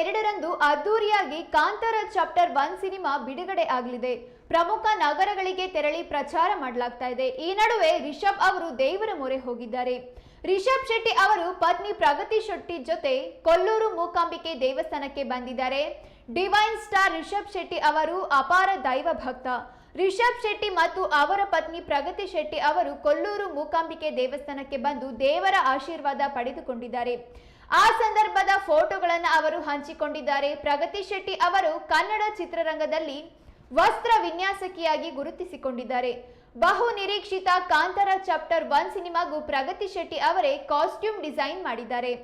ಎರಡರಂದು ಅದ್ದೂರಿಯಾಗಿ Kantara chapter one cinema ಬಿಡುಗಡೆ ಆಗಲಿದೆ. ಪ್ರಮುಖ ನಗರಗಳಿಗೆ ತೆರಳಿ ಪ್ರಚಾರ ಮಾಡಲಾಗ್ತಾ ಇದೆ. ಈ ನಡುವೆ ರಿಷಬ್ ಅವರು ದೇವರ ಮೊರೆ ಹೋಗಿದ್ದಾರೆ. ರಿಷಬ್ ಶೆಟ್ಟಿ ಅವರು ಪತ್ನಿ ಪ್ರಗತಿ ಶೆಟ್ಟಿ ಜೊತೆ ಕೊಲ್ಲೂರು ಮೂಕಾಂಬಿಕೆ ದೇವಸ್ಥಾನಕ್ಕೆ ಬಂದಿದ್ದಾರೆ. ಡಿವೈನ್ ಸ್ಟಾರ್ ರಿಷಬ್ ಶೆಟ್ಟಿ ಅವರು ಅಪಾರ ದೈವ ಭಕ್ತ ರಿಷಬ್ ಶೆಟ್ಟಿ ಮತ್ತು ಅವರ ಪತ್ನಿ ಪ್ರಗತಿ ಶೆಟ್ಟಿ ಅವರು ಕೊಲ್ಲೂರು ಮೂಕಾಂಬಿಕೆ ದೇವಸ್ಥಾನಕ್ಕೆ ಬಂದು ದೇವರ ಆಶೀರ್ವಾದ ಪಡೆದುಕೊಂಡಿದ್ದಾರೆ. ಆ ಸಂದರ್ಭದ ಫೋಟೋಗಳನ್ನು ಅವರು ಹಂಚಿಕೊಂಡಿದ್ದಾರೆ. ಪ್ರಗತಿ ಶೆಟ್ಟಿ ಅವರು ಕನ್ನಡ ಚಿತ್ರರಂಗದಲ್ಲಿ ವಸ್ತ್ರ ವಿನ್ಯಾಸಕಿಯಾಗಿ ಗುರುತಿಸಿಕೊಂಡಿದ್ದಾರೆ. ಬಹು ನಿರೀಕ್ಷಿತ ಕಾಂತಾರ ಚಾಪ್ಟರ್ ಒನ್ ಸಿನಿಮಾಗೂ ಪ್ರಗತಿ ಶೆಟ್ಟಿ ಅವರೇ ಕಾಸ್ಟ್ಯೂಮ್ ಡಿಸೈನ್ ಮಾಡಿದ್ದಾರೆ.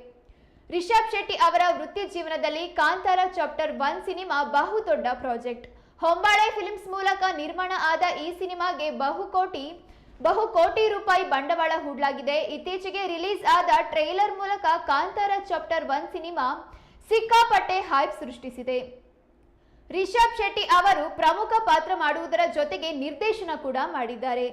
ರಿಷಬ್ ಶೆಟ್ಟಿ ಅವರ ವೃತ್ತಿ ಜೀವನದಲ್ಲಿ ಕಾಂತಾರ ಚಾಪ್ಟರ್ ಒನ್ ಸಿನಿಮಾ ಬಹು ದೊಡ್ಡ ಪ್ರಾಜೆಕ್ಟ್. ಹೊಂಬಾಳೆ ಫಿಲ್ಮ್ಸ್ ಮೂಲಕ ನಿರ್ಮಾಣ ಆದ ಈ ಸಿನಿಮಾಗೆ ಬಹುಕೋಟಿ ಬಹು ಕೋಟಿ ರೂಪಾಯಿ ಬಂಡವಾಳ ಹೂಡಲಾಗಿದೆ. ಇತ್ತೀಚೆಗೆ ರಿಲೀಸ್ ಆದ ಟ್ರೈಲರ್ ಮೂಲಕ ಕಾಂತಾರ ಚಾಪ್ಟರ್ ಒನ್ ಸಿನಿಮಾ ಸಿಕ್ಕಾಪಟ್ಟೆ ಹೈಪ್ ಸೃಷ್ಟಿಸಿದೆ. ರಿಷಬ್ ಶೆಟ್ಟಿ ಅವರು ಪ್ರಮುಖ ಪಾತ್ರ ಮಾಡುವುದರ ಜೊತೆಗೆ ನಿರ್ದೇಶನ ಕೂಡ ಮಾಡಿದ್ದಾರೆ.